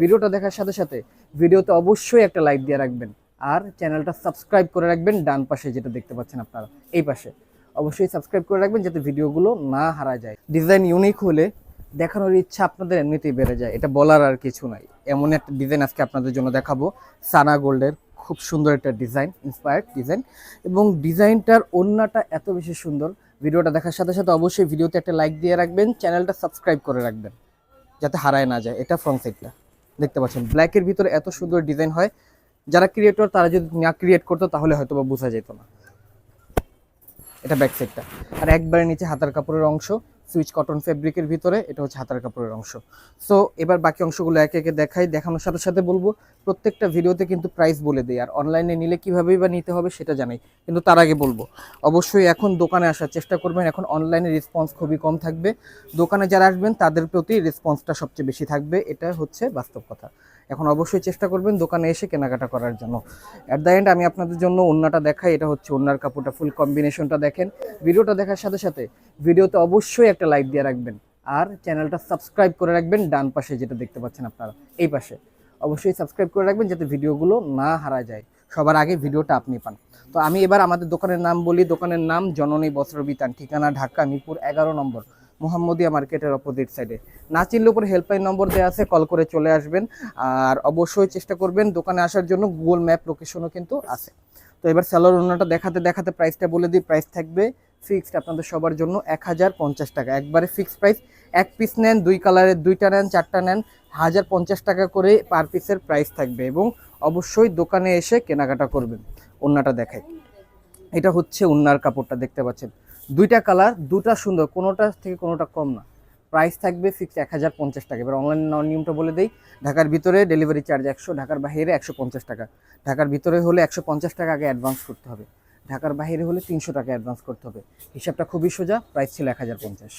ভিডিওটা দেখার সাথে সাথে ভিডিওতে অবশ্যই একটা লাইক দিয়ে রাখবেন। আর চ্যানেলটা সাবস্ক্রাইব করে রাখবেন, ডান পাশে যেটা দেখতে পাচ্ছেন আপনারা, এই পাশে। অবশ্যই সাবস্ক্রাইব করে রাখবেন যাতে ভিডিওগুলো না হারা যায়। ডিজাইন ইউনিক হলে দেখানোর ইচ্ছা আপনাদের এমনিতেই বেড়ে যায়। এটা বলার আর কিছু নাই। এমন একটা ডিজাইন আজকে আপনাদের জন্য দেখাবো। সানা গোল্ডের খুব সুন্দর একটা ডিজাইন ইন্সপায়ার্ড ডিজাইন এবং ডিজাইনটার অন্যটা এত বেশি সুন্দর। ভিডিওটা দেখার সাথে সাথে অবশ্যই ভিডিওতে একটা লাইক দিয়ে রাখবেন, চ্যানেলটা সাবস্ক্রাইব করে রাখবেন, যাতে হারায় না যায়। এটা ফ্রন্ট সাইডটা দেখতে পাচ্ছেন। ব্ল্যাকের ভিতরে এত সুন্দর ডিজাইন হয়, যারা ক্রিয়েটর তারা যদি না ক্রিয়েট করতো তাহলে হয়তো বা বোঝা যেত না। এটা ব্যাক সাইডটা আর একবারে নিচে হাতার কাপড়ের অংশ সুইচ কটন ফেব্রিকের ভিতরে, এটা হচ্ছে হাতার কাপড়ের অংশ। সো এবার বাকি অংশগুলো একে একে দেখাই, দেখানোর সাথে সাথে বলব, প্রত্যেকটা ভিডিওতে কিন্তু প্রাইস বলে দিই, আর অনলাইনে নিলে কীভাবেই বা নিতে হবে সেটা জানাই, কিন্তু তার আগে বলব, অবশ্যই এখন দোকানে আসার চেষ্টা করবেন, এখন অনলাইনে রেসপন্স খুবই কম থাকবে। দোকানে যারা আসবেন, তাদের প্রতি রেসপন্সটা সবচেয়ে বেশি থাকবে, এটা হচ্ছে বাস্তব কথা। এখন অবশ্যই চেষ্টা করবেন দোকানে এসে কেনাকাটা করার জন্য। অ্যাট দ্য এন্ড আমি আপনাদের জন্য ওন্নাটা দেখাই, এটা হচ্ছে ওন্নার কাপড়টা ফুল কম্বিনেশনটা দেখেন। ভিডিওটা দেখার সাথে সাথে, ভিডিওতে অবশ্যই একটা লাইক দিয়ে রাখবেন। আর চ্যানেলটা সাবস্ক্রাইব করে রাখবেন, ডান পাশে যেটা দেখতে পাচ্ছেন আপনারা, এই পাশে। অবশ্যই সাবস্ক্রাইব করে রাখবেন যাতে ভিডিওগুলো না হারা যায়। সবার আগে ভিডিওটা আপনি পান। তো আমি এবার আমাদের দোকানের নাম বলি, দোকানের নাম জননী বস্ত্র বিতান ঠিকানা ঢাকা, মিরপুর এগারো নম্বর, মোহাম্মদিয়া মার্কেটের অপোজিট সাইডে না চিনলে উপরে হেল্পলাইন নম্বর দেওয়া আছে কল করে চলে আসবেন। আর অবশ্যই চেষ্টা করবেন দোকানে আসার জন্য গুগল ম্যাপ লোকেশনও কিন্তু আছে। তো এবার স্যালোর ওনাটা দেখাতে দেখাতে প্রাইসটা বলে দিই প্রাইস থাকবে ফিক্সড আপনাদের সবার জন্য এক হাজার পঞ্চাশ টাকা। একবারে ফিক্সড প্রাইস, এক পিস নেন, দুই কালারের দুইটা নেন, চারটা নেন, হাজার পঞ্চাশ টাকা করে পার পিসের প্রাইস থাকবে এবং অবশ্যই দোকানে এসে কেনাকাটা করবেন। ওন্নাটা দেখাই। এটা হচ্ছে উন্নার কাপড়টা, দেখতে পাচ্ছেন। দুইটা কালার, দুটা সুন্দর, কোনোটা থেকে কোনোটা কম না। প্রাইস থাকবে ফিক্স এক হাজার পঞ্চাশ টাকা। এবার অনলাইন নিয়মটা বলে দেই, ঢাকার ভিতরে ডেলিভারি চার্জ একশো, ঢাকার বাইরে একশো পঞ্চাশ টাকা। ঢাকার ভিতরে হলে একশো পঞ্চাশ টাকা আগে অ্যাডভান্স করতে হবে। ঢাকার বাইরে হলে তিনশো টাকা অ্যাডভান্স করতে হবে। হিসাবটা খুবই সোজা প্রাইস ছিল এক হাজার পঞ্চাশ।